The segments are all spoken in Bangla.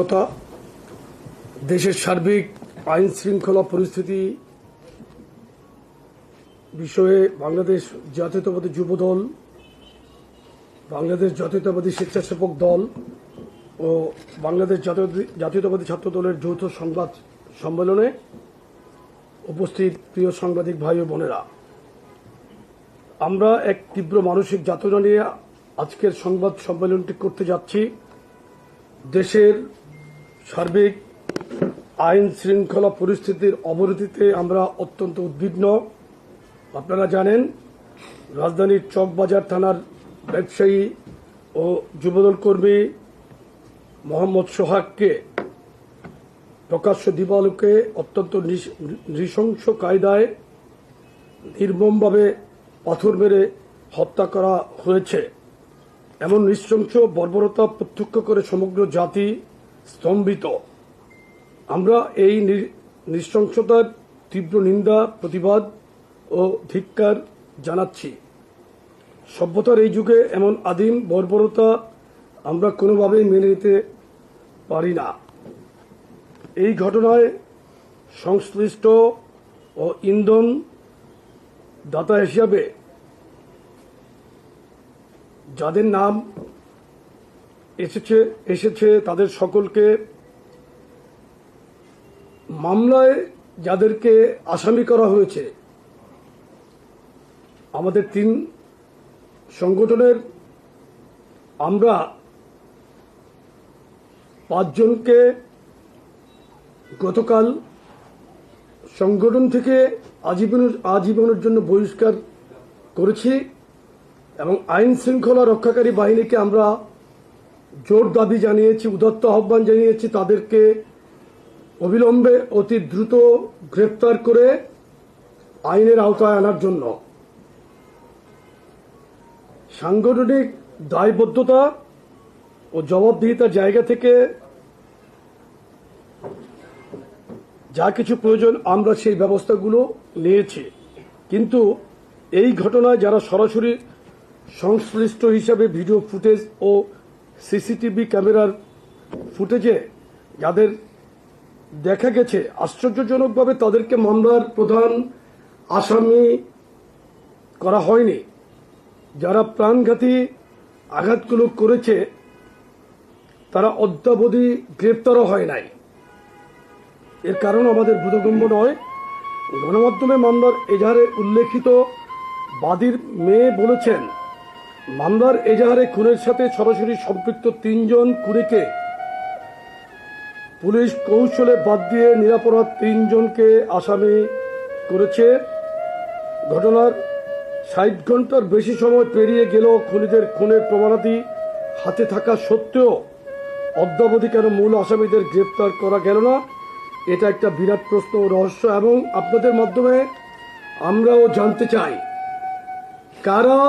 কথা দেশের সার্বিক আইন শৃঙ্খলা পরিস্থিতি বিষয়ে বাংলাদেশ জাতীয়তাবাদী যুব দল বাংলাদেশ জাতীয়তাবাদী স্বেচ্ছাসেবক দল ও বাংলাদেশ জাতীয়তাবাদী ছাত্র দলের যৌথ সংবাদ সম্মেলনে উপস্থিত প্রিয় সাংবাদিক ভাই ও বোনেরা। আমরা এক তীব্র মানসিক যাতনা নিয়ে আজকের সংবাদ সম্মেলনটি করতে যাচ্ছি। দেশের সার্বিক আইন শৃঙ্খলা পরিস্থিতির অবনতিতে আমরা অত্যন্ত উদ্বিগ্ন। আপনারা জানেন, রাজধানীর চকবাজার থানার ব্যবসায়ী ও যুবদল কর্মী মোহাম্মদ সোহাগকে প্রকাশ্য দিবালোকে অত্যন্ত নৃশংস কায়দায় নির্মমভাবে পাথর মেরে হত্যা করা হয়েছে। এমন নৃশংস বর্বরতা প্রত্যক্ষ করে সমগ্র জাতি স্তম্ভিত। আমরা এই নৃশংসতার তীব্র নিন্দা, প্রতিবাদ ও ধিক্কার জানাচ্ছি। সভ্যতার এই যুগে এমন আদিম বর্বরতা আমরা কোনোভাবেই মেনে নিতে পারি না। এই ঘটনায় সংশ্লিষ্ট ও ইন্ধন দাতা হিসাবে যাদের নাম এসেছে এসেছে তাদের সকলকে মামলায় যাদেরকে আসামি করা হয়েছে। আমাদের তিন সংগঠনের আমরা পাঁচজনকে গতকাল সংগঠন থেকে আজীবনের আজীবনের জন্য বহিষ্কার করেছি এবং আইন শৃঙ্খলা রক্ষাকারী বাহিনীকে আমরা জোর দাবি জানিয়েছি, উদত্ত আহ্বান জানিয়েছি তাদেরকে অবিলম্বে অতি দ্রুত গ্রেপ্তার করে আইনের আওতায় আনার জন্য। সাংগঠনিক দায়বদ্ধতা ও জবাবদিহিতার জায়গা থেকে যা কিছু প্রয়োজন আমরা সেই ব্যবস্থাগুলো নিয়েছি। কিন্তু এই ঘটনায় যারা সরাসরি সংশ্লিষ্ট হিসাবে ভিডিও ফুটেজ ও সিসিটিভি ক্যামেরার ফুটেজে যাদের দেখা গেছে, আশ্চর্যজনকভাবে তাদেরকে মামলার প্রধান আসামি করা হয়নি। যারা প্রাণঘাতী আঘাতগুলো করেছে, তারা অদ্যাবধি গ্রেপ্তারও হয় নাই। এর কারণ আমাদের বোধগম্য নয়। গণমাধ্যমে মামলার এজাহারে উল্লেখিত বাদীর মেয়ে বলেছেন মামলার এজাহারে খুনের সাথে সরাসরি সম্পৃক্ত তিনজন খুনিকে পুলিশ কৌশলে বাদ দিয়ে নিরাপরাধ তিনজনকে আসামি করেছে। ঘটনার ষাট ঘণ্টার বেশি সময় পেরিয়ে গেলেও খুনিদের খুনের প্রমাণাদি হাতে থাকা সত্ত্বেও অদ্যাবধি কেন মূল আসামিদের গ্রেপ্তার করা গেল না, এটা একটা বিরাট প্রশ্ন রহস্য। এবং আপনাদের মাধ্যমে আমরাও জানতে চাই, কারা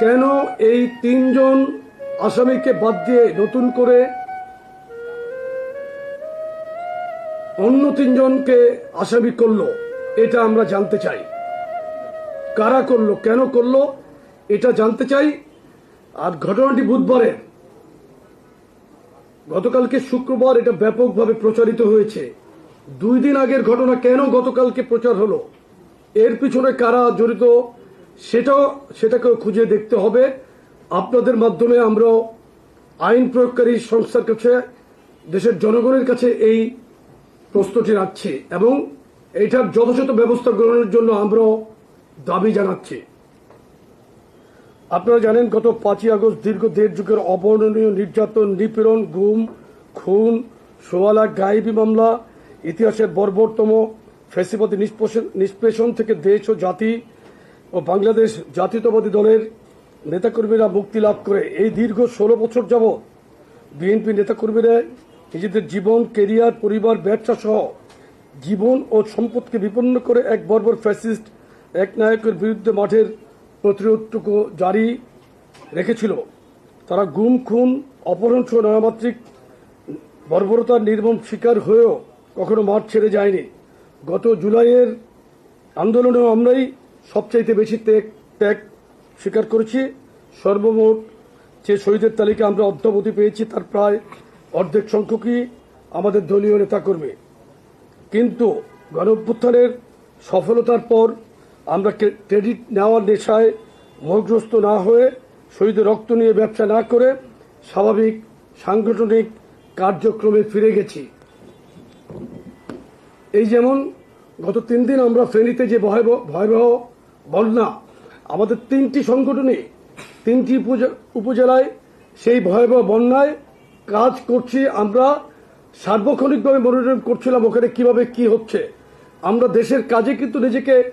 কেন এই তিনজন আসামিকে বাদ দিয়ে নতুন করে অন্য তিনজনকে আসামি করল, এটা আমরা জানতে চাই। কারা করল, কেন করল, এটা জানতে চাই। আর ঘটনাটি বুধবারের। গতকালকে শুক্রবার এটা ব্যাপকভাবে প্রচারিত হয়েছে। দুই দিন আগের ঘটনা কেন গতকালকে প্রচার হলো? এর পিছনে কারা জড়িত? সেটাও সেটাকেও খুঁজে দেখতে হবে। আপনাদের মাধ্যমে আমরা আইন প্রয়োগকারী সংস্থার কাছে, দেশের জনগণের কাছে এই প্রশ্নটি রাখছি এবং এইটার যথাযথ ব্যবস্থা গ্রহণের জন্য আমরা দাবি জানাচ্ছি। আপনারা জানেন, গত পাঁচই আগস্ট দীর্ঘ দেড় যুগের অবর্ণনীয় নির্যাতন, নিপীড়ন, গুম, খুন, সোয়ালা, গায়েবী মামলা, ইতিহাসের বর্বরতম নিষ্পেষণ- নিষ্পেষণ থেকে দেশ ও জাতি ও বাংলাদেশ জাতীয়তাবাদী দলের নেতাকর্মীরা মুক্তি লাভ করে এই দীর্ঘ ষোলো বছর যাবৎ বিএনপি নেতাকর্মীরা নিজেদের জীবন কেরিয়ার পরিবার, ব্যবসা সহ জীবন ও সম্পদকে বিপন্ন করে এক বর্বর ফ্যাসিস্ট, এক নায়কের বিরুদ্ধে মাঠের প্রতিরোধটুকু জারি রেখেছিল। তারা গুম, খুন, অপহরণ সহ নানামাত্রিক বর্বরতার নির্মম শিকার হয়েও কখনো মাঠ ছেড়ে যায়নি। গত জুলাইয়ের আন্দোলনেও আমরাই সবচাইতে বেশি ত্যাগ ত্যাগ স্বীকার করেছি। সর্বমোট যে শহীদের তালিকা আমরা অদ্যাবধি পেয়েছি, তার প্রায় অর্ধেক সংখ্যকই আমাদের দলীয় নেতাকর্মী। কিন্তু গণ সফলতার পর আমরা ক্রেডিট নেওয়ার নেশায় মোহগ্রস্ত না হয়ে শহীদের রক্ত নিয়ে ব্যবসা না করে স্বাভাবিক, সাংগঠনিক কার্যক্রমে ফিরে গেছি। এই যেমন গত তিন দিন আমরা ফেনীতে যে ভয়াবহ ভয়াবহ বন্যা, আমাদের তিনটি সংগঠনে, তিনটি উপজে- উপজেলায় সেই ভয়াবহ বন্যায় কাজ করছি আমরা। সার্বক্ষণিকভাবে মনিটরিং করছিলাম ওখানে কীভাবে কি হচ্ছে। আমরা দেশের কাজে কিন্তু নিজেকে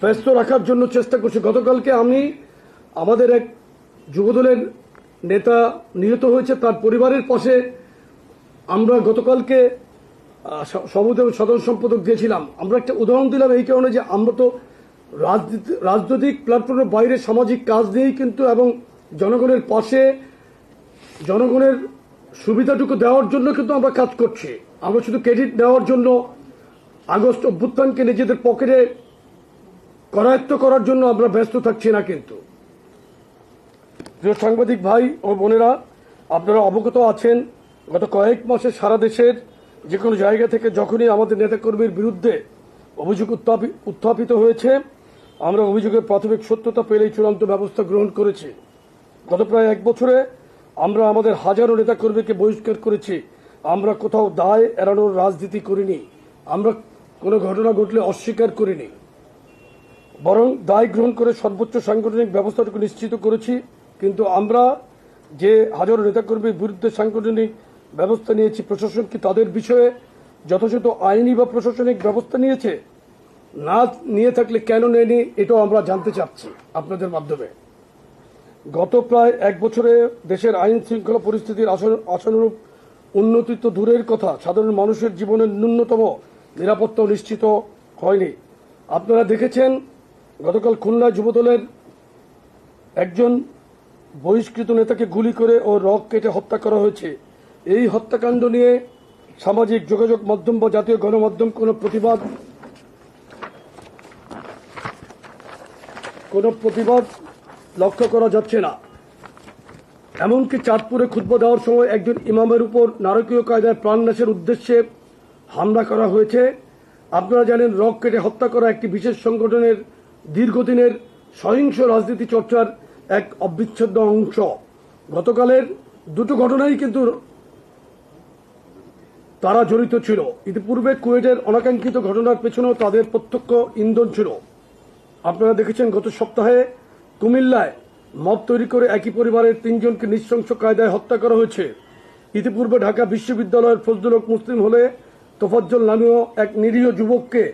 ব্যস্ত রাখার জন্য চেষ্টা করছি। গতকালকে আমি আমাদের এক যুবদলের নেতা নিহত হয়েছে, তার পরিবারের পাশে আমরা গতকালকে সমুদ্র সাধারণ সম্পাদক দিয়েছিলাম আমরা একটা উদাহরণ দিলাম এই কারণে যে আমরা তো রাজনীতি রাজনৈতিক প্ল্যাটফর্মের বাইরে সামাজিক কাজ দিয়েই কিন্তু এবং জনগণের পাশে জনগণের সুবিধাটুকু দেওয়ার জন্য কিন্তু আমরা কাজ করছি। আমরা শুধু ক্রেডিট নেওয়ার জন্য আগস্ট অভ্যুত্থানকে নিজেদের পকেটে করায়ত্ত করার জন্য আমরা ব্যস্ত থাকছি না কিন্তু। প্রিয় সাংবাদিক ভাই ও বোনেরা, আপনারা অবগত আছেন, গত কয়েক মাসে সারা দেশের যে কোনো জায়গা থেকে যখনই আমাদের নেতাকর্মীর বিরুদ্ধে অভিযোগ উত্থাপি- উত্থাপিত হয়েছে আমরা অভিযোগের প্রাথমিক সত্যতা পেলেই চূড়ান্ত ব্যবস্থা গ্রহণ করেছি। গত প্রায় এক বছরে আমরা আমাদের হাজারো নেতাকর্মীকে বহিষ্কার করেছি। আমরা কোথাও দায় এড়ানোর রাজনীতি করিনি। আমরা কোনো ঘটনা ঘটলে অস্বীকার করিনি। বরং দায় গ্রহণ করে সর্বোচ্চ সাংগঠনিক ব্যবস্থাটুকু নিশ্চিত করেছি। কিন্তু আমরা যে হাজারো নেতাকর্মীর বিরুদ্ধে সাংগঠনিক ব্যবস্থা নিয়েছি প্রশাসন কি তাদের বিষয়ে যথাযথ আইনি বা প্রশাসনিক ব্যবস্থা নিয়েছে? না নিয়ে থাকলে কেন নেয়নি, এটাও আমরা জানতে চাচ্ছি আপনাদের মাধ্যমে। গত প্রায় এক বছরে দেশের আইন শৃঙ্খলা পরিস্থিতির আসন- আশানুরূপ উন্নতি তো দূরের কথা, সাধারণ মানুষের জীবনের ন্যূনতম নিরাপত্তা নিশ্চিত হয়নি। আপনারা দেখেছেন, গতকাল খুলনা যুবদলের একজন বহিষ্কৃত নেতাকে গুলি করে ও রক কেটে হত্যা করা হয়েছে। এই হত্যাকাণ্ড নিয়ে সামাজিক যোগাযোগ মাধ্যম বা জাতীয় গণমাধ্যম কোনো প্রতিবাদ কোনো প্রতিবাদ লক্ষ্য করা যাচ্ছে না। এমনকি চাঁদপুরে ক্ষুদ্র দেওয়ার সময় একজন ইমামের উপর নারকীয় কায়দায় প্রাণনাশের উদ্দেশ্যে হামলা করা হয়েছে। আপনারা জানেন, রক কেটে হত্যা করা একটি বিশেষ সংগঠনের দীর্ঘদিনের সহিংস রাজনীতি চর্চার এক অবিচ্ছেদ্য অংশ। গতকালের দুটো ঘটনাই কিন্তু তারা জড়িত ছিল। ইতিপূর্বে কুয়েটের অনাকাঙ্ক্ষিত ঘটনার পেছনেও তাদের প্রত্যক্ষ ইন্ধন ছিল। আপনারা দেখেছেন গত সপ্তাহে কুমিল্লায় মব তৈরি করে একই পরিবারের তিনজনকে নৃশংস কায়দায় হত্যা করা হয়েছে। ইতিপূর্বে ঢাকা বিশ্ববিদ্যালয়ের ফজলুল হক মুসলিম হলে তোফাজ্জল নামীয় এক নিরীহ যুবককে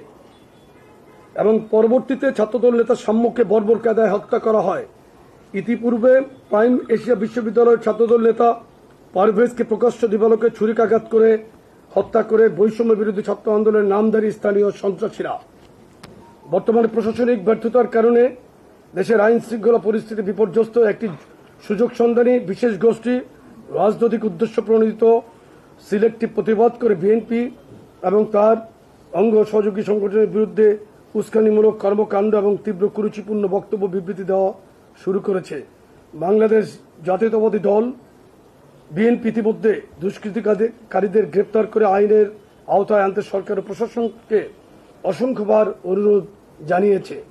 এবং পরবর্তীতে ছাত্রদল নেতা সাম্যকে বর্বর কায়দায় হত্যা করা হয়। ইতিপূর্বে প্রাইম এশিয়া বিশ্ববিদ্যালয়ের ছাত্রদল নেতা পারভেজকে প্রকাশ্য দিবালোকে ছুরিকাঘাত করে হত্যা করে বৈষম্য বিরোধী ছাত্র আন্দোলনের নামধারী স্থানীয় সন্ত্রাসীরা। বর্তমানে প্রশাসনিক ব্যর্থতার কারণে দেশের আইন শৃঙ্খলা পরিস্থিতি বিপর্যস্ত একটি সুযোগ সন্ধানী বিশেষ গোষ্ঠী রাজনৈতিক উদ্দেশ্য প্রণোদিত সিলেক্টিভ প্রতিবাদ করে বিএনপি এবং তার অঙ্গ সহযোগী সংগঠনের বিরুদ্ধে উস্কানিমূলক কর্মকাণ্ড এবং তীব্র কুরুচিপূর্ণ বক্তব্য বিবৃতি দেওয়া শুরু করেছে। বাংলাদেশ জাতীয়তাবাদী দল বিএনপি ইতিমধ্যে দুষ্কৃতিকারীদের গ্রেপ্তার করে আইনের আওতায় আনতে সরকার ও প্রশাসনকে অসংখ্যবার অনুরোধ জানিয়েছে।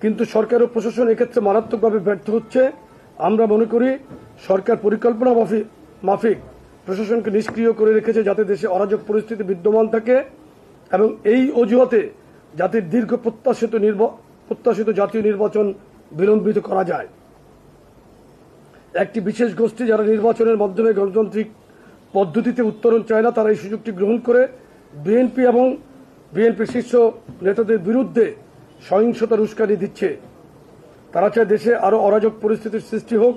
কিন্তু সরকার ও প্রশাসন এক্ষেত্রে মারাত্মকভাবে ব্যর্থ হচ্ছে। আমরা মনে করি সরকার পরিকল্পনা মাফি- মাফিক, প্রশাসনকে নিষ্ক্রিয় করে রেখেছে যাতে দেশে অরাজক পরিস্থিতি বিদ্যমান থাকে এবং এই অজুহাতে জাতির দীর্ঘ প্রত্যাশিত প্রত্যাশিত জাতীয় নির্বাচন বিলম্বিত করা যায়। একটি বিশেষ গোষ্ঠী যারা নির্বাচনের মাধ্যমে গণতান্ত্রিক পদ্ধতিতে উত্তরণ চায় না, তারা এই সুযোগটি গ্রহণ করে। বিএনপি এবং বিএনপি শীর্ষ নেতাদের বিরুদ্ধে সহিংসতার উস্কানি দিচ্ছে। তারা চায় দেশে আরও অরাজক পরিস্থিতির সৃষ্টি হোক।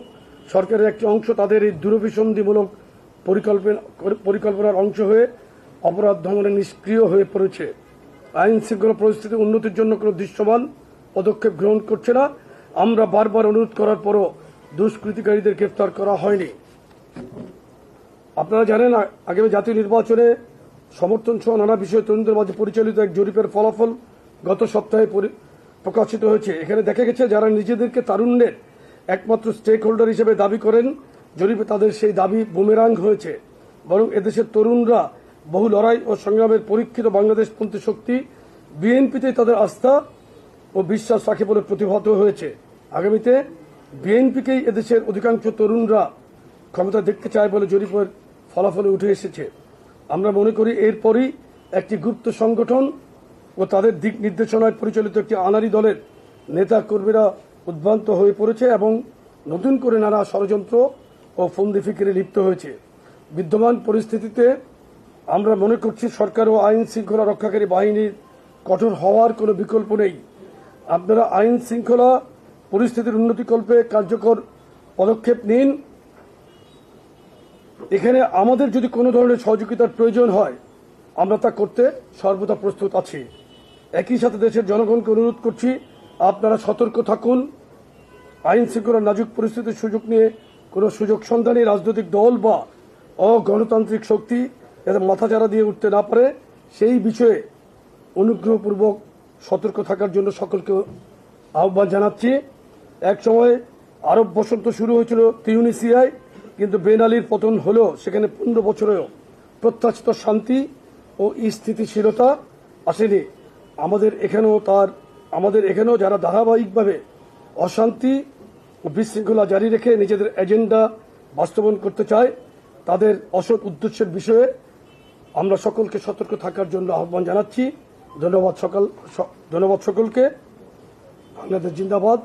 সরকারের একটি অংশ তাদের এই দূরভিসন্ধিমূলক পরিকল্পনা পরিকল্পনার অংশ হয়ে অপরাধ দমনে নিষ্ক্রিয় হয়ে পড়েছে। আইন শৃঙ্খলা পরিস্থিতি উন্নতির জন্য কোনো দৃশ্যমান পদক্ষেপ গ্রহণ করছে না। আমরা বারবার অনুরোধ করার পরও দুষ্কৃতিকারীদের গ্রেফতার করা হয়নি। আপনারা জানেন, আগামী জাতীয় নির্বাচনে সমর্থন সহ নানা বিষয়ে তরুণদের মাঝে পরিচালিত এক জরিপের ফলাফল গত সপ্তাহে পরি- প্রকাশিত হয়েছে। এখানে দেখা গেছে, যারা নিজেদেরকে তারুণ্যের একমাত্র স্টেক হোল্ডার হিসেবে দাবি করেন, জরিপে তাদের সেই দাবি বুমেরাং হয়েছে। বরং এদেশের তরুণরা বহু লড়াই ও সংগ্রামের পরীক্ষিত বাংলাদেশপন্থী শক্তি বিএনপিতে তাদের আস্থা ও বিশ্বাস রাখে বলে প্রতিভাত হয়েছে। আগামীতে বিএনপিকেই এদেশের অধিকাংশ তরুণরা ক্ষমতা দেখতে চায় বলে জরিপের ফলাফলে উঠে এসেছে। আমরা মনে করি এরপরই একটি গুপ্ত সংগঠন ও তাদের দিক নির্দেশনায় পরিচালিত একটি আনারি দলের নেতা কর্মীরা উদ্ভ্রান্ত হয়ে পড়েছে এবং নতুন করে নানা ষড়যন্ত্র ও ফন্দি ফিকিরে লিপ্ত হয়েছে। বিদ্যমান পরিস্থিতিতে আমরা মনে করছি সরকার ও আইন শৃঙ্খলা রক্ষাকারী বাহিনীর কঠোর হওয়ার কোনো বিকল্প নেই। আপনারা আইন শৃঙ্খলা পরিস্থিতির উন্নতিকল্পে কার্যকর পদক্ষেপ নিন। এখানে আমাদের যদি কোনো ধরনের সহযোগিতার প্রয়োজন হয়, আমরা তা করতে সর্বদা প্রস্তুত আছি। একই সাথে দেশের জনগণকে অনুরোধ করছি, আপনারা সতর্ক থাকুন। আইন শৃঙ্খলার নাজুক পরিস্থিতির সুযোগ নিয়ে কোনো সুযোগ সন্ধানী রাজনৈতিক দল বা অগণতান্ত্রিক শক্তি যাতে মাথাচাড়া দিয়ে উঠতে না পারে, সেই বিষয়ে অনুগ্রহপূর্বক সতর্ক থাকার জন্য সকলকে আহ্বান জানাচ্ছি। এক সময় আরব বসন্ত শুরু হয়েছিল তিউনিসিয়ায়। কিন্তু বেন আলীর পতন হলেও সেখানে পনেরো বছরেও প্রত্যাশিত শান্তি ও স্থিতিশীলতা আসেনি। আমাদের এখানেও তার, আমাদের এখানেও যারা ধারাবাহিকভাবে অশান্তি ও বিশৃঙ্খলা জারি রেখে নিজেদের এজেন্ডা বাস্তবায়ন করতে চায়, তাদের অসৎ উদ্দেশ্যের বিষয়ে আমরা সকলকে সতর্ক থাকার জন্য আহ্বান জানাচ্ছি। ধন্যবাদ সকাল ধন্যবাদ সকলকে। বাংলাদেশ জিন্দাবাদ।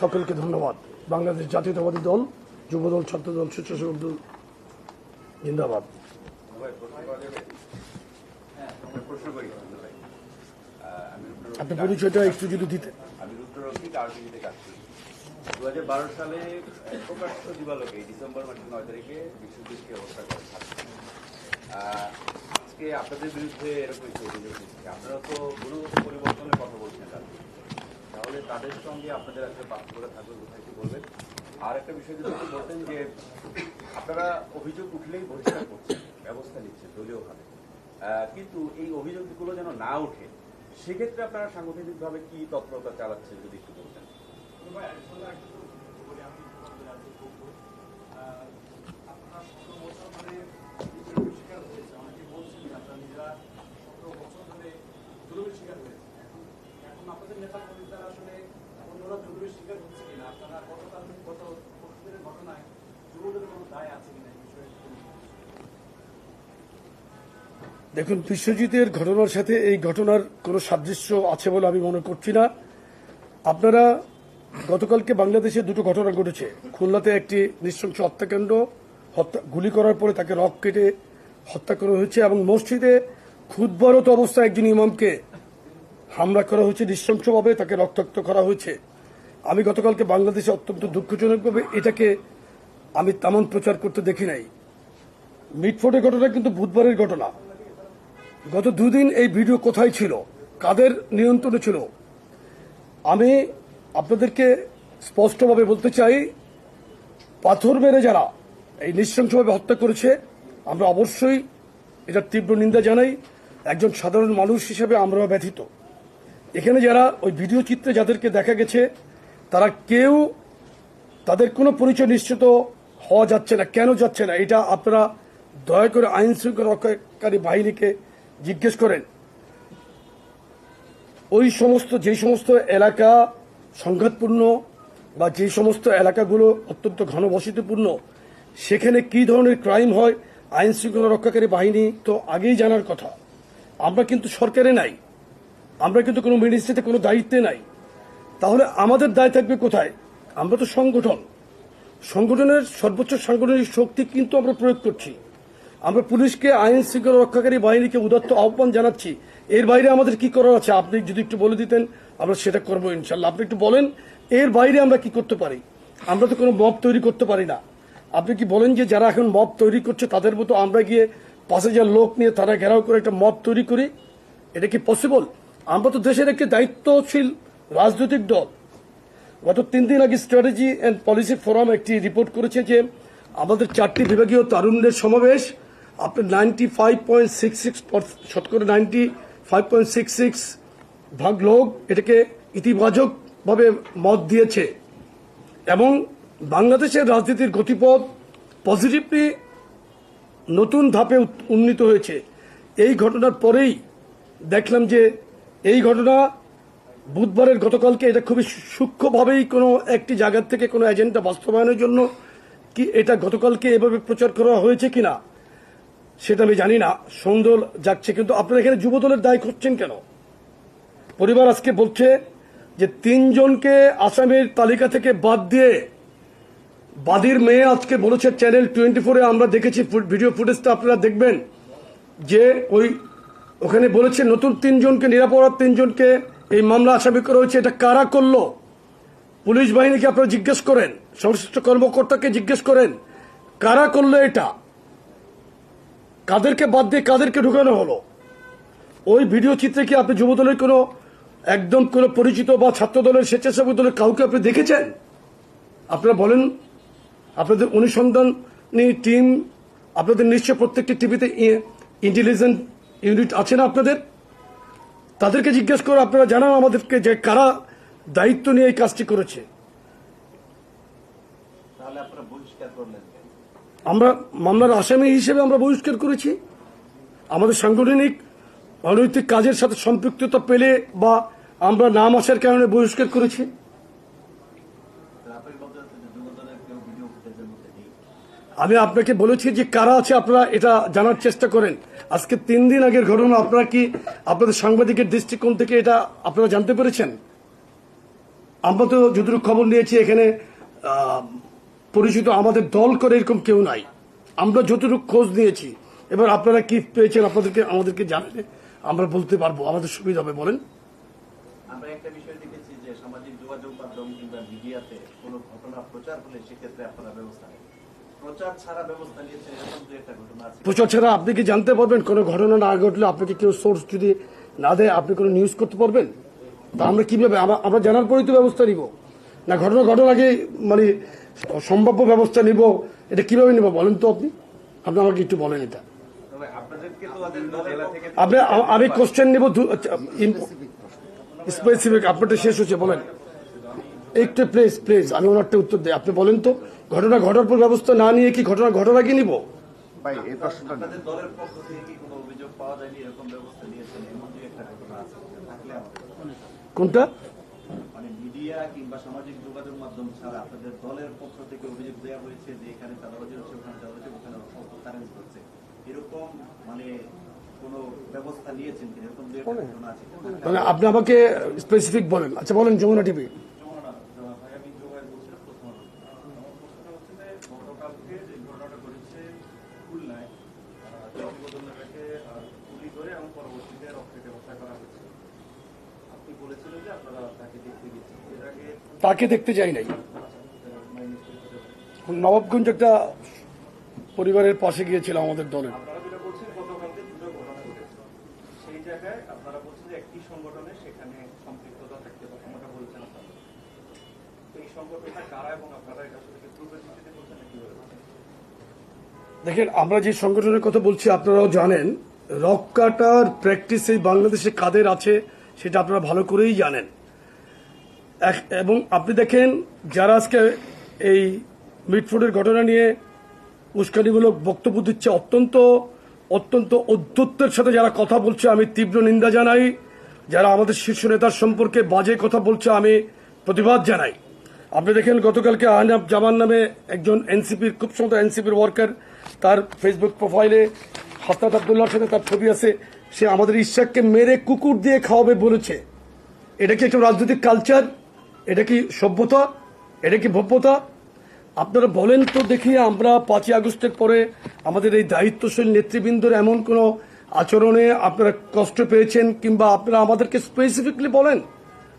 সকলকে ধন্যবাদ। বাংলাদেশ জাতীয়তাবাদী দল। যুবদল ছাত্রদল স্বেচ্ছাসেবক দল জিন্দাবাদ। আমি প্রশ্ন করি ভাই। আহ, আমি রুদ্র আপনি পরিচয়টা একটু যদি দিতেন। আমি রুদ্ররক্ষী কার্যকরীতে কাজ করি দু হাজার বারো সালে প্রকাশ্য দিবালোকে ডিসেম্বর মাসের নয় তারিখে বিশ্বজিৎকে হত্যা করে আজকে আপনাদের বিরুদ্ধে এরকম একটি অভিযোগ দিচ্ছে আপনারা তো গুণগত পরিবর্তনের কথা বলছেন তাহলে তাদের সঙ্গে আপনাদের আসলে পার্থক্য থাকবে কোথায়? কি বলবেন? আর একটা বিষয় যদি বলতেন যে আপনারা অভিযোগ উঠলেই বহিষ্কার করছেন, ব্যবস্থা নিচ্ছে দলীয়ভাবে। কিন্তু এই অভিযোগগুলো যেন না ওঠে, সেক্ষেত্রে আপনারা সাংগঠনিকভাবে কি তৎপরতা চালাচ্ছেন যদি একটু বলতেন আপনার সতেরো বছর ধরে জুলুমের শিকার হয়েছে অনেকে বলছেন যে আপনারা নিজেরা সতেরো বছর ধরে জুলুমের শিকার হয়েছে এখন এখন আপনাদের নেতা কর্মীরা আসলে অন্যরা জুলুমের শিকার হচ্ছে কিনা আপনারা গতকাল গত পরশুদিনের ঘটনায় যুবদের কোনো দায় আছে কিনা এই বিষয়ে একটু বলুন। দেখুন, বিশ্বজিতের ঘটনার সাথে এই ঘটনার কোনো সাদৃশ্য আছে বলে আমি মনে করছি না। আপনারা গতকালকে বাংলাদেশে দুটো ঘটনা ঘটেছে। খুলনাতে একটি নৃশংস হত্যাকাণ্ড, হত্যা, গুলি করার পরে তাকে রক কেটে হত্যা করা হয়েছে এবং মসজিদে ক্ষুদ্বরত অবস্থায় একজন ইমামকে হামলা করা হয়েছে। নৃশংসভাবে তাকে রক্তাক্ত করা হয়েছে। আমি গতকালকে বাংলাদেশে অত্যন্ত দুঃখজনকভাবে এটাকে আমি তেমন প্রচার করতে দেখি নাই। মিটফোর্টের ঘটনা কিন্তু বুধবারের ঘটনা। গত দুদিন এই ভিডিও কোথায় ছিল? কাদের নিয়ন্ত্রণে ছিল? আমি আপনাদেরকে স্পষ্টভাবে বলতে চাই, পাথর মেরে যারা এই নৃশংসভাবে হত্যা করেছে, আমরা অবশ্যই এটার তীব্র নিন্দা জানাই। একজন সাধারণ মানুষ হিসেবে আমরা ব্যথিত। এখানে যারা ওই ভিডিও চিত্রে যাদেরকে দেখা গেছে, তারা কেউ তাদের কোনো পরিচয় নিশ্চিত হওয়া যাচ্ছে না। কেন যাচ্ছে না? এটা আপনারা দয়া করে আইন শৃঙ্খলা রক্ষাকারী বাহিনীকে জিজ্ঞেস করেন, ওই সমস্ত, যে সমস্ত এলাকা সংঘাতপূর্ণ বা যে সমস্ত এলাকাগুলো অত্যন্ত ঘনবসতিপূর্ণ, সেখানে কি ধরনের ক্রাইম হয়, আইন শৃঙ্খলা রক্ষাকারী বাহিনী তো আগেই জানার কথা। আমরা কিন্তু সরকারে নাই, আমরা কিন্তু কোনো মিনিস্ট্রিতে কোনো দায়িত্বে নাই। তাহলে আমাদের দায় থাকবে কোথায়? আমরা তো সংগঠন। সংগঠনের সর্বোচ্চ সাংগঠনিক শক্তি কিন্তু আমরা প্রয়োগ করছি। আমরা পুলিশকে, আইন শৃঙ্খলা রক্ষাকারী বাহিনীকে উদাত্ত আহ্বান জানাচ্ছি। এর বাইরে আমাদের কি করার আছে? আপনি যদি একটু বলে দিতেন, আমরা সেটা করব ইনশাল্লাহ। আপনি একটু বলেন, এর বাইরে আমরা কি করতে পারি? আমরা তো কোনো মব তৈরি করতে পারি না। আপনি কি বলেন যে যারা এখন মব তৈরি করছে, তাদের মতো আমরা গিয়ে পাঁচ হাজার লোক নিয়ে তারা ঘেরাও করে একটা মব তৈরি করি? এটা কি পসিবল আমরা তো দেশের একটি দায়িত্বশীল রাজনৈতিক দল। গত তিন দিন আগে স্ট্র্যাটেজি অ্যান্ড পলিসি ফোরাম একটি রিপোর্ট করেছে যে আমাদের চারটি বিভাগীয় তারুণ্যের সমাবেশ আপনার ninety five point six six শতকরা ninety five point six six ভাগ লোক এটাকে ইতিবাচকভাবে মত দিয়েছে। এবং বাংলাদেশের রাজনীতির গতিপথ পজিটিভলি নতুন ধাপে উন্নীত হয়েছে। এই ঘটনার পরেই দেখলাম যে এই ঘটনা বুধবারের গতকালকে এটা খুবই সূক্ষ্মভাবেই কোনো একটি জায়গার থেকে কোনো এজেন্ডা বাস্তবায়নের জন্য কি এটা গতকালকে এভাবে প্রচার করা হয়েছে কিনা সেটা আমি জানি না। সন্দেহ যাচ্ছে, কিন্তু আপনারা এখানে যুবদলের দায় করছেন কেন? পরিবার আজকে বলছে যে তিনজনকে আসামের তালিকা থেকে বাদ দিয়ে বাদীর মেয়ে আজকে বলেছে চ্যানেল টোয়েন্টি ফোরে আমরা দেখেছি ভিডিও ফুটেজটা আপনারা দেখবেন যে ওই ওখানে বলেছে নতুন তিনজনকে, নিরাপরাধ তিনজনকে এই মামলা আসামি করা হয়েছে। এটা কারা করল? পুলিশ বাহিনীকে আপনারা জিজ্ঞেস করেন সংশ্লিষ্ট কর্মকর্তাকে জিজ্ঞেস করেন, কারা করল এটা? কাদেরকে বাদ দিয়ে কাদেরকে ঢুকানো হলো? ওই ভিডিও চিত্রে কি আপনি যুবদলের কোনো, একদম কোনো পরিচিত বা ছাত্র দলের স্বেচ্ছাসেবক দলের কাউকে আপনি দেখেছেন? আপনারা বলেন, আপনাদের অনুসন্ধানী টিম, আপনাদের নিশ্চয় প্রত্যেকটি টিভিতে ইন্টেলিজেন্ট ইউনিট আছে না আপনাদের? তাদেরকে জিজ্ঞেস করে আপনারা জানান আমাদেরকে যে কারা দায়িত্ব নিয়ে এই কাজটি করেছে তাহলে আপনারা বহিষ্কার করলেন কেন আমরা মামলার আসামি হিসেবে আমরা বহিষ্কার করেছি। আমাদের সাংগঠনিক অনৈতিক কাজের সাথে সম্পৃক্ততা পেলে বা আমরা নাম আসার কারণে বহিষ্কার করেছি। আমি আপনাকে বলেছি যে কারা আছে আপনারা এটা জানার চেষ্টা করেন। আজকে তিন দিন আগের ঘটনা, আপনারা কি আপনাদের সাংবাদিকের দৃষ্টিকোণ থেকে এটা আপনারা জানতে পেরেছেন? আমরা তো যতটুকু খবর নিয়েছি এখানে পরিচিত আমাদের দল করে এরকম কেউ নাই। আমরা যতটুকু খোঁজ নিয়েছি এবার আপনারা কি পেয়েছেন আপনাদেরকে আমাদেরকে জানালে আমরা বলতে পারব আমাদের সুবিধা হবে বলেন। আমরা একটা বিষয় দেখেছি যে সামাজিক যোগাযোগ মাধ্যম কিংবা মিডিয়াতে কোনো ঘটনা প্রচার হলে সেক্ষেত্রে আপনারা ব্যবস্থা প্রচার ছাড়া আপনি কি জানতে পারবেন? কোনো ঘটনা না ঘটলে আপনাকে কেউ সোর্স যদি না দেয় আপনি কোনো নিউজ করতে পারবেন? তা আমরা কীভাবে আমরা জানার পরেই তো ব্যবস্থা নিব। না ঘটনা ঘটনার আগে মানে সম্ভাব্য ব্যবস্থা নিব এটা কীভাবে নিব বলেন তো আপনি? আপনি আমাকে একটু বলেন এটা। তবে আপনাদেরকে তো বিভিন্ন জেলা থেকে আপনি আমি কোশ্চেন নিব স্পেসিফিক আপনারটা শেষ হচ্ছে বলেন। একটু প্লিজ প্লিজ আমি ওনারটা উত্তর দিই। আপনি বলেন তো ঘটনা ঘটার পর ব্যবস্থা না নিয়ে কি ঘটনা ঘটার আগে নিব? ভাই এই প্রশ্নটা নিন। আপনাদের দলের পক্ষ থেকে কি কোনো অভিযোগ পাওয়া যায়নি? এরকম ব্যবস্থা নিয়েছেন? এমন দু একটা ঘটনা আছে থাকলে আমাদের কোনটা? মিডিয়া কিংবা সামাজিক যোগাযোগ মাধ্যম ছাড়া আপনাদের দলের পক্ষ থেকে অভিযোগ দেওয়া হয়েছে যে এখানে চাঁদাবাজি হচ্ছে ওখানে চাঁদাবাজি ওখানে কারেন্ট হচ্ছে। এরকম মানে মানে আপনি আমাকে স্পেসিফিক বলেন। আচ্ছা বলেন যমুনা টিভি যমুনা, আহ, ভাই আমি জোগাড় বলছিলাম প্রথম আলো। আমার প্রশ্নটা হচ্ছে যে গতকালকে যে ঘটনাটা ঘটেছে খুলনায় আহ, যে অভিযোগটাকে গুলি করে এবং পরবর্তীতে রক্তকে হত্যা করা হয়েছে আপনি বলেছিলেন যে আপনারা তাকে দেখতে গেছেন এর আগে তাকে দেখতে যাই নাই মানে নিশ্চয়ই হতে পারে। নবাবগঞ্জ একটা পরিবারের পাশে গিয়েছিলাম আমাদের দলের আপনারা যেটা বলছেন গতকালকে দুটো ঘটনা ঘটেছে সেই জায়গায় আপনারা বলছেন যে একটি সংগঠনে সেখানে সম্পৃক্ততা থাকতে পারে এমনটা বলছেন আপনারা তো এই সংগঠনটা দেখতে এবং আপনারা নবাবগঞ্জ একটা পরিবারের পাশে ভিত্তিতে আমাদের নাকি দেখেন আমরা যে সংগঠনের কথা বলছি আপনারাও জানেন রক কাটার প্র্যাকটিস এই বাংলাদেশে কাদের আছে সেটা আপনারা ভালো করেই জানেন। এবং আপনি দেখেন যারা আজকে এই মিটফুডের ঘটনা নিয়ে উস্কানিমূলক বক্তব্য দিচ্ছে, অত্যন্ত অত্যন্ত অধ্যত্বের সাথে যারা কথা বলছে, আমি তীব্র নিন্দা জানাই। যারা আমাদের শীর্ষ নেতার সম্পর্কে বাজে কথা বলছে, আমি প্রতিবাদ জানাই। আপনি দেখেন, গতকালকে আহনাব জামান নামে একজন এনসিপির খুব সুন্দর এনসিপির ওয়ার্কার, তার ফেসবুক প্রোফাইলে হাসনাত আবদুল্লাহর সাথে তার ছবি আছে। সে আমাদের ইশাককে মেরে কুকুর দিয়ে খাওয়াবে বলেছে। এটা কি একটা রাজনৈতিক কালচার? এটা কি সভ্যতা? এটা কি ভব্যতা? আপনারা বলেন তো দেখি, আমরা পাঁচই আগস্টের পরে আমাদের এই দায়িত্বশীল নেতৃবৃন্দর এমন কোনো আচরণে আপনারা কষ্ট পেয়েছেন কিংবা আপনারা আমাদেরকে স্পেসিফিকলি বলেন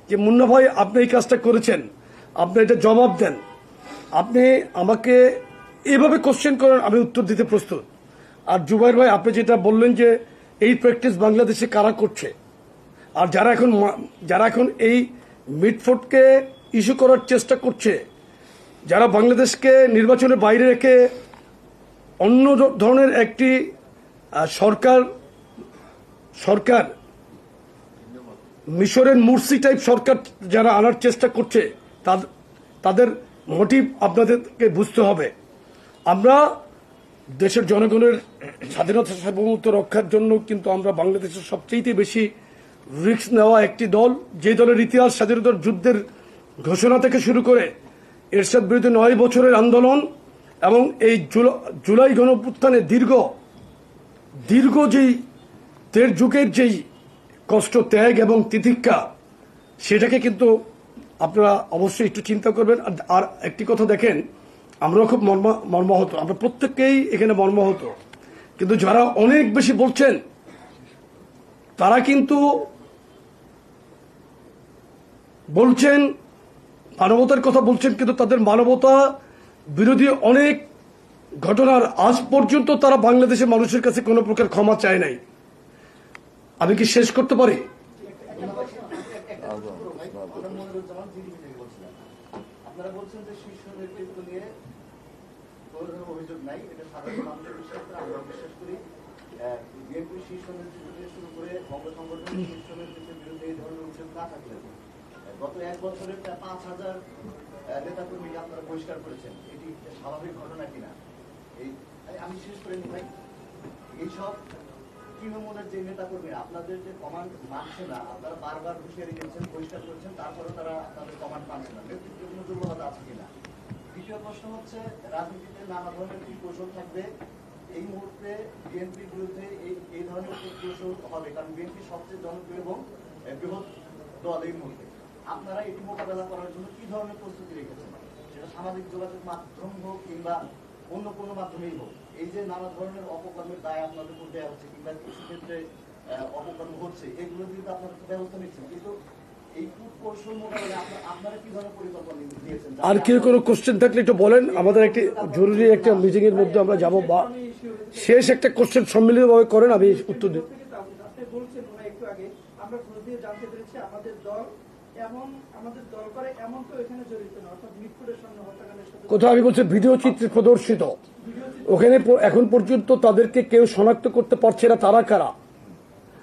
যে, মুন্না ভাই, আপনি এই কাজটা করেছেন। আপনি এটা জবাব দেন। আপনি আমাকে এভাবে কোশ্চেন করেন আমি উত্তর দিতে প্রস্তুত। আর জুবাইর ভাই, আপনি যেটা বললেন যে, এই প্র্যাকটিস বাংলাদেশে কারা করছে? আর যারা এখন যারা এখন এই মিটফোর্ডকে ইস্যু করার চেষ্টা করছে। যারা বাংলাদেশকে নির্বাচনের বাইরে রেখে অন্য ধরনের একটি সরকার সরকার, মিশরের মুরসি টাইপ সরকার যারা আনার চেষ্টা করছে, তাদ- তাদের মোটিভ আপনাদেরকে বুঝতে হবে। আমরা দেশের জনগণের স্বাধীনতা সার্বভৌমত্ব রক্ষার জন্য কিন্তু আমরা বাংলাদেশের সবচেয়ে বেশি রিস্ক নেওয়া একটি দল, যে দলের ইতিহাস স্বাধীনতার যুদ্ধের ঘোষণা থেকে শুরু করে এরশাদ বিরুদ্ধে নয় বছরের আন্দোলন এবং এই জুলা- জুলাই গণপুত্থানে দীর্ঘ দীর্ঘ যেই তের যুগের যেই কষ্ট, ত্যাগ এবং তিতিক্ষা, সেটাকে কিন্তু আপনারা অবশ্যই একটু চিন্তা করবেন। আর- আর একটি কথা দেখেন, আমরাও খুব মর্মা মর্মাহত, আমরা প্রত্যেককেই এখানে মর্মাহত। কিন্তু যারা অনেক বেশি বলছেন, তারা কিন্তু বলছেন, মানবতার কথা বলছেন, কিন্তু তাদের মানবতা বিরোধী অনেক ঘটনার আজ পর্যন্ত তারা বাংলাদেশের মানুষের কাছে কোনো প্রকার ক্ষমা চায় নাই। আমি কি শেষ করতে পারি? শুরু করে সংগঠনের বিরুদ্ধে এই ধরনের অভিযোগ না থাকলে গত এক বছরে প্রায় পাঁচ হাজার নেতা কর্মীকে আপনারা বহিষ্কার করেছেন। এটি স্বাভাবিক ঘটনা কিনা? এই আমি শেষ করে ভাই। এইসব তৃণমূলের যে নেতা কর্মীরা আপনাদের যে কমান্ড মানছে না, আপনারা বারবার হুঁশিয়ারি পরিষ্কার করছেন তারপরে তারা আপনাদের কমান্ড মানছে না। নেতৃত্বের কোনো দুর্বলতা আছে কিনা? দ্বিতীয় প্রশ্ন হচ্ছে, রাজনীতিতে নানা ধরনের কি কৌশল থাকবে? এই মুহূর্তে বিএনপির বিরুদ্ধে এই এই ধরনের কৌশল হবে? কারণ বিএনপি সবচেয়ে জনপ্রিয় এবং বৃহৎ দল এই মুহূর্তে। আপনারা এটি মোকাবেলা করার জন্য কি ধরনের প্রস্তুতি রেখেছেন? সেটা সামাজিক যোগাযোগ মাধ্যম হোক কিংবা অন্য কোনো মাধ্যমেই হোক। এই যে নানা ধরনের অপকর্মের দায় আপনাদের উপর দেওয়া হচ্ছে কিংবা কিছু ক্ষেত্রে অপকর্ম হচ্ছে এগুলো কিন্তু আপনারা ব্যবস্থা নিচ্ছেন। কিন্তু আর কেউ কোনো কোশ্চেন থাকলে একটু বলেন। আমাদের একটি জরুরি একটা মিটিং এর মধ্যে আমরা যাব বা শেষ একটা কোশ্চেন সম্মিলিতভাবে করেন, আমি উত্তর দিই কিন্তু আপনি বলছেন ওরা একটু আগে আমরা খোঁজ দিয়ে জানতে পেরেছি আমাদের দল এমন আমাদের দল করে এমন তো এখানে জড়িত না অর্থাৎ মিটপুরের সামনে হত্যাকাণ্ডের সাথে কোথাও আমি বলছি ভিডিও চিত্রে প্রদর্শিত। ওখানে এখন পর্যন্ত তাদেরকে কেউ শনাক্ত করতে পারছে না তারা কারা?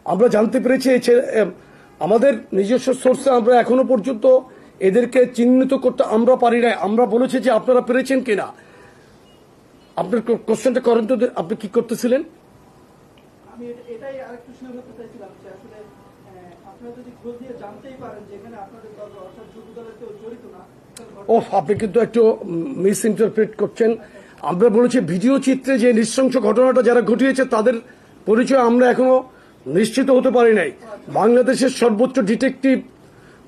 আমরা জানতে পেরেছি এই আমাদের নিজস্ব সোর্সে আমরা এখনও পর্যন্ত এদেরকে চিহ্নিত করতে আমরা পারি না আমরা বলেছি যে আপনারা পেরেছেন কিনা। আপনার কোশ্চেনটা করেন তো আপনি কি করতেছিলেন? আমি এটাই আরেকটু হতে চাইছিলাম যে আসলে আহ, আপনারা যদি খোঁজ ও আপনি কিন্তু একটু মিস ইন্টারপ্রেট করছেন। আমরা বলেছি ভিডিও চিত্রে যে নৃশংস ঘটনাটা যারা ঘটিয়েছে, তাদের পরিচয় আমরা এখনও নিশ্চিত হতে পারি নাই। বাংলাদেশের সর্বোচ্চ ডিটেকটিভ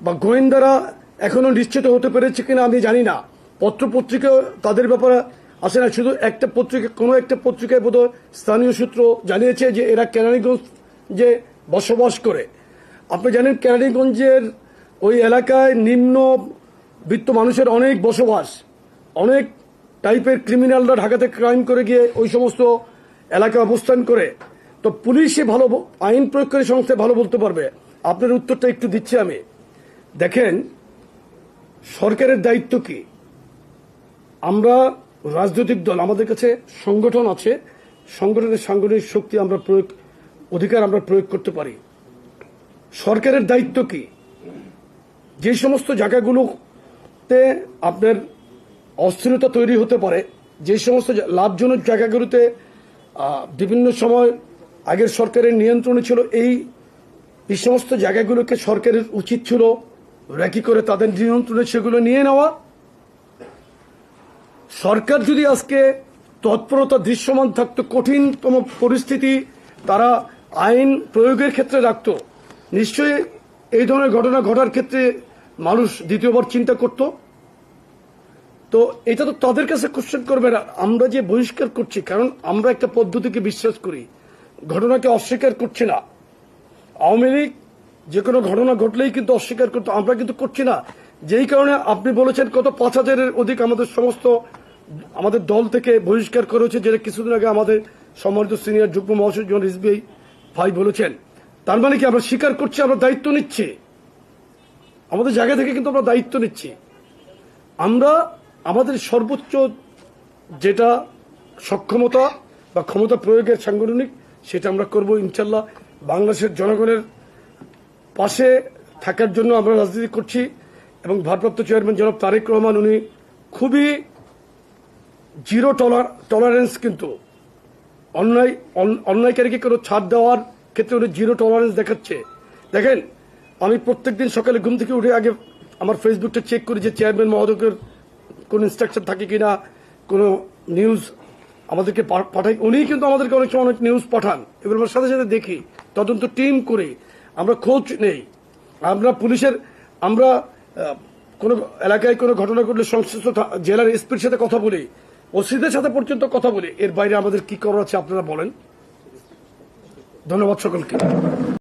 বা গোয়েন্দারা এখনও নিশ্চিত হতে পেরেছে কিনা আমি জানি না। পত্র পত্রিকা তাদের ব্যাপারে আসে না। শুধু একটা পত্রিকা, কোনো একটা পত্রিকায় বোধহয় স্থানীয় সূত্র জানিয়েছে যে এরা কেরানীগঞ্জ যে বসবাস করে। আপনি জানেন কেরানীগঞ্জের ওই এলাকায় নিম্ন বৃত্ত মানুষের অনেক বসবাস, অনেক টাইপের ক্রিমিনালরা ঢাকাতে ক্রাইম করে গিয়ে ওই সমস্ত এলাকায় অবস্থান করে। তো পুলিশে ভালো আইন প্রয়োগকারী সংস্থায় ভালো বলতে পারবে। আপনার উত্তরটা একটু দিচ্ছি আমি। দেখেন, সরকারের দায়িত্ব কি? আমরা রাজনৈতিক দল, আমাদের কাছে সংগঠন আছে। সংগঠনের সাংগঠনিক শক্তি আমরা প্রয়োগ, অধিকার আমরা প্রয়োগ করতে পারি। সরকারের দায়িত্ব কি? যে সমস্ত জায়গাগুলোতে আপনার অস্থিরতা তৈরি হতে পারে, যে সমস্ত লাভজনক জায়গাগুলোতে বিভিন্ন সময় আগের সরকারের নিয়ন্ত্রণে ছিল, এই এই সমস্ত জায়গাগুলোকে সরকারের উচিত ছিল র্যাকি করে তাদের নিয়ন্ত্রণে সেগুলো নিয়ে নেওয়া। সরকার যদি আজকে তৎপরতা দৃশ্যমান থাকতো, কঠিনতম পরিস্থিতি তারা আইন প্রয়োগের ক্ষেত্রে রাখত নিশ্চয়ই এই ধরনের ঘটনা ঘটার ক্ষেত্রে মানুষ দ্বিতীয়বার চিন্তা করত। তো এটা তো তাদের কাছে কোশ্চেন করবে না। আমরা যে বহিষ্কার করছি, কারণ আমরা একটা পদ্ধতিকে বিশ্বাস করি, ঘটনাকে অস্বীকার করছি না। আওয়ামী লীগ যে কোনো ঘটনা ঘটলেই কিন্তু অস্বীকার করতো, আমরা কিন্তু করছি না। যেই কারণে আপনি বলেছেন কত পাঁচ হাজারের অধিক আমাদের সমস্ত, আমাদের দল থেকে বহিষ্কার করেছে, যেটা কিছুদিন আগে আমাদের সম্মানিত সিনিয়র যুগ্ম মহাসচিব এসবিআই ভাই বলেছেন। তার মানে কি আমরা স্বীকার করছি, আমরা দায়িত্ব নিচ্ছি? আমাদের জায়গা থেকে কিন্তু আমরা দায়িত্ব নিচ্ছি। আমরা আমাদের সর্বোচ্চ যেটা সক্ষমতা বা ক্ষমতা প্রয়োগের সাংগঠনিক, সেটা আমরা করব ইনশাল্লাহ। বাংলাদেশের জনগণের পাশে থাকার জন্য আমরা রাজনীতি করছি এবং ভারপ্রাপ্ত চেয়ারম্যান জনাব তারেক রহমান, উনি খুবই জিরো টলার, টলারেন্স কিন্তু। অন্যায় অন্যায়কারীকে কোনো ছাড় দেওয়ার ক্ষেত্রে উনি জিরো টলারেন্স দেখাচ্ছে। দেখেন, আমি প্রত্যেকদিন সকালে ঘুম থেকে উঠে আগে আমার ফেসবুকটা চেক করি যে চেয়ারম্যান মহোদয়ের কোনো ইনস্ট্রাকশন থাকে কিনা, কোনো নিউজ আমাদেরকে পা- পাঠায়। উনিই কিন্তু আমাদেরকে অনেক সময় অনেক নিউজ পাঠান। এগুলো আমরা সাথে সাথে দেখি, তদন্ত টিম করে। আমরা খোঁজ নেই। আমরা পুলিশের, আমরা কোনো এলাকায় কোনো ঘটনা ঘটলে সংশ্লিষ্ট জেলার এসপির সাথে কথা বলি, ওসিদের সাথে পর্যন্ত কথা বলি। এর বাইরে আমাদের কি করার আছে আপনারা বলেন। ধন্যবাদ সকলকে।